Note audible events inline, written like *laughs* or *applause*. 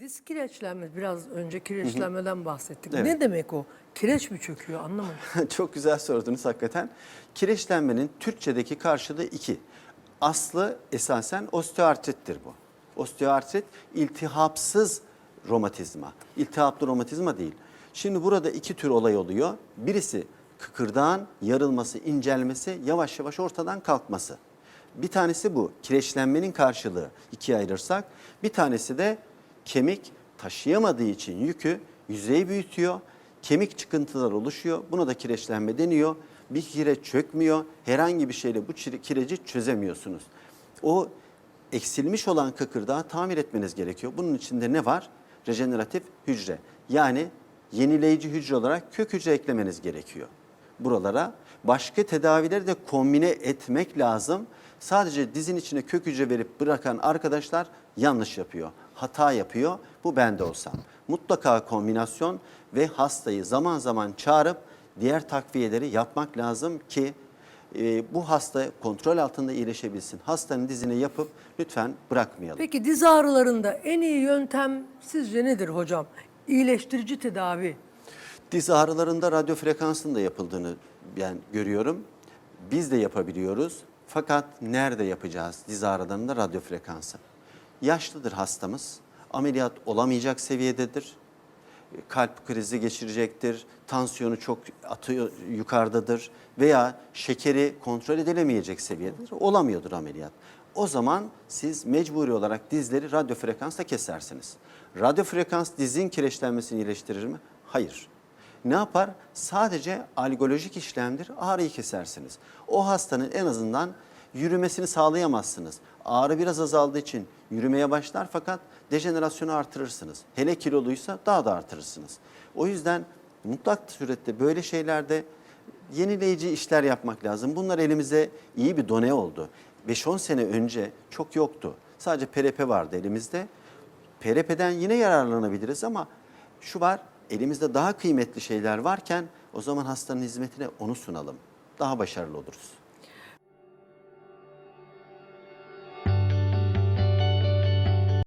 Diz kireçlenme, biraz önce kireçlenmeden bahsettik. Evet. Ne demek o? Kireç mi çöküyor anlamadım. *laughs* Çok güzel sordunuz hakikaten. Kireçlenmenin Türkçedeki karşılığı iki. Aslı esasen osteoartrittir bu. Osteoartrit iltihapsız romatizma. İltihaplı romatizma değil. Şimdi burada iki tür olay oluyor. Birisi kıkırdağın yarılması, incelmesi, yavaş yavaş ortadan kalkması. Bir tanesi bu. Kireçlenmenin karşılığı ikiye ayırırsak. Bir tanesi de kemik taşıyamadığı için yükü yüzeyi büyütüyor. Kemik çıkıntılar oluşuyor. Buna da kireçlenme deniyor. Bir kireç çökmüyor. Herhangi bir şeyle bu kireci çözemiyorsunuz. O eksilmiş olan kıkırdağı tamir etmeniz gerekiyor. Bunun içinde ne var? Rejeneratif hücre. Yani yenileyici hücre olarak kök hücre eklemeniz gerekiyor. Buralara başka tedavileri de kombine etmek lazım. Sadece dizin içine kök hücre verip bırakan arkadaşlar yanlış yapıyor. Hata yapıyor. Bu ben de olsam. Mutlaka kombinasyon ve hastayı zaman zaman çağırıp diğer takviyeleri yapmak lazım ki e, bu hasta kontrol altında iyileşebilsin. Hastanın dizini yapıp lütfen bırakmayalım. Peki diz ağrılarında en iyi yöntem sizce nedir hocam? İyileştirici tedavi. Diz ağrılarında radyo frekansın da yapıldığını ben görüyorum. Biz de yapabiliyoruz. Fakat nerede yapacağız diz ağrılarında radyo frekansı? Yaşlıdır hastamız. Ameliyat olamayacak seviyededir. Kalp krizi geçirecektir. Tansiyonu çok atıyor yukarıdadır veya şekeri kontrol edilemeyecek seviyededir. Olamıyordur ameliyat. O zaman siz mecburi olarak dizleri radyo frekansla kesersiniz. Radyo frekans dizin kireçlenmesini iyileştirir mi? Hayır. Ne yapar? Sadece algolojik işlemdir. Ağrıyı kesersiniz. O hastanın en azından yürümesini sağlayamazsınız. Ağrı biraz azaldığı için yürümeye başlar fakat dejenerasyonu artırırsınız. Hele kiloluysa daha da artırırsınız. O yüzden mutlak surette böyle şeylerde yenileyici işler yapmak lazım. Bunlar elimize iyi bir done oldu. 5-10 sene önce çok yoktu. Sadece PRP vardı elimizde. PRP'den yine yararlanabiliriz ama şu var elimizde daha kıymetli şeyler varken o zaman hastanın hizmetine onu sunalım. Daha başarılı oluruz.